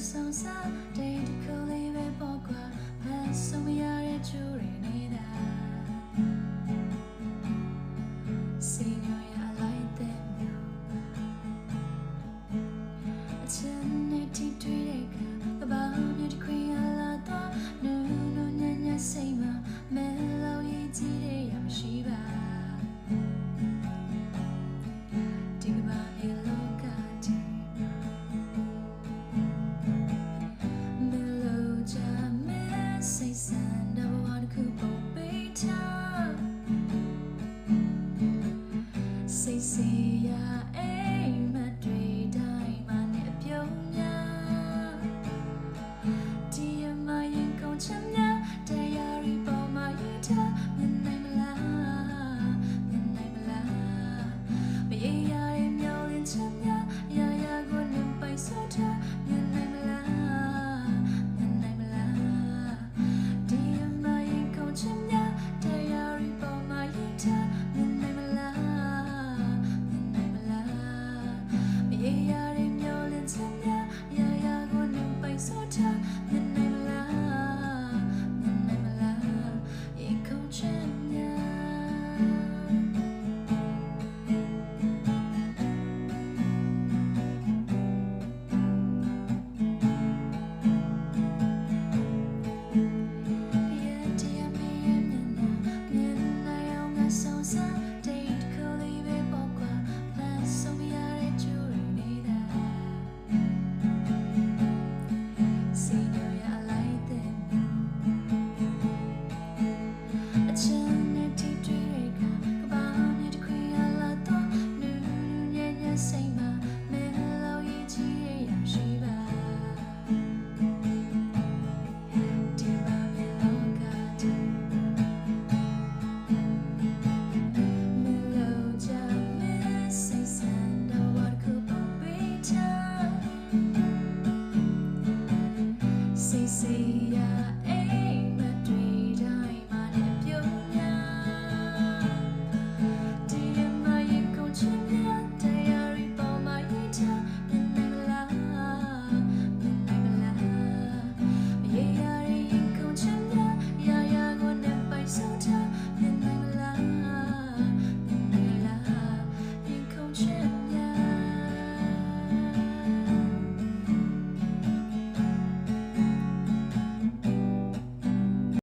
Sao စိတ်စီရအိမ်မတွေတိုင်းမနဲ့ပြုံးများဒီမရင်ကောင်းချင်များတရားရီပေါ်မှာရထားမြင်နိုင်မလားမြင်နိုင်မလားမရေရတဲ့မျောလင်းချင်များရာရာကိုနှပိုက်ဆိုထားမြင်နိုင်မလားမြင်နိုင်မလားဒီမရင်ကောင်းချင်များတရားရီပေါ်မှာရထားမြင် see.